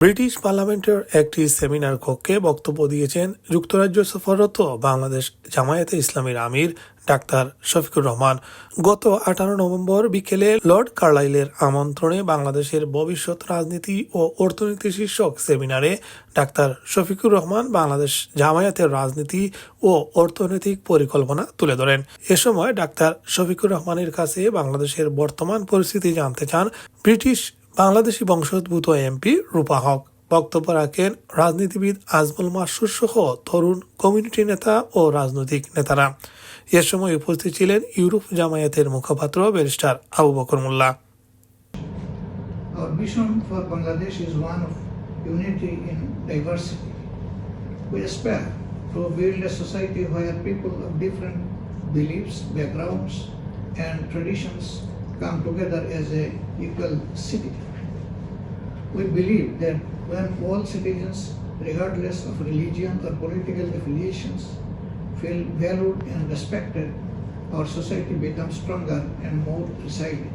British পার্লামেন্টের একটি seminar কক্ষে বক্তব্য দিয়েছেন যুক্তরাজ্য সফররত বাংলাদেশ জামায়াতে ইসলামীর আমির ডাক্তার শফিকুর রহমান। গত আঠারো নভেম্বর বিকেলে লর্ড কার্লাইলের আমন্ত্রণে বাংলাদেশের ভবিষ্যৎ রাজনীতি ও অর্থনীতি শীর্ষক সেমিনারে ডাক্তার শফিকুর রহমান বাংলাদেশ জামায়াতের রাজনীতি ও অর্থনৈতিক পরিকল্পনা তুলে ধরেন। এ সময় ডাক্তার শফিকুর রহমানের কাছে বাংলাদেশের বর্তমান পরিস্থিতি জানতে চান ব্রিটিশ বাংলাদেশি বংশোদ্ভূত এমপি রূপা হক বক্তব্য রাখেন রাজনীতিবিদ আজমল মাসুর সহ তরুণ কমিউনিটি নেতা ও রাজনৈতিক নেতারা। এ সময় উপস্থিত ছিলেন ইউরোপ জামায়াতের মুখপাত্র barrister Abu Bakar Molla. Come together as a equal city. We believe that when all citizens, regardless of religion or political affiliations, feel valued and respected, our society becomes stronger and more resilient.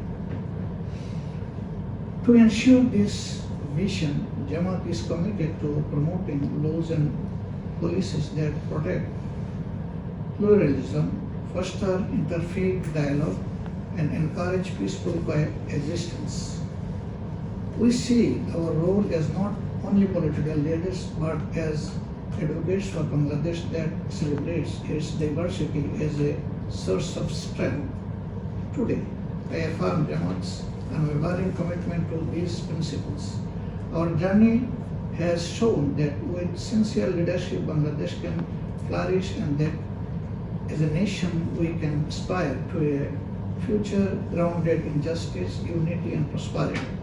To ensure this vision, Jamaat is committed to promoting laws and policies that protect pluralism, foster interfaith dialogue, and encourage peaceful coexistence. We see our role as not only political leaders but as advocates for Bangladesh that celebrates its diversity as a source of strength. Today, I affirm Jamaat's unwavering commitment to these principles. Our journey has shown that with sincere leadership, Bangladesh can flourish and that as a nation we can aspire to a future grounded in justice, unity, and prosperity.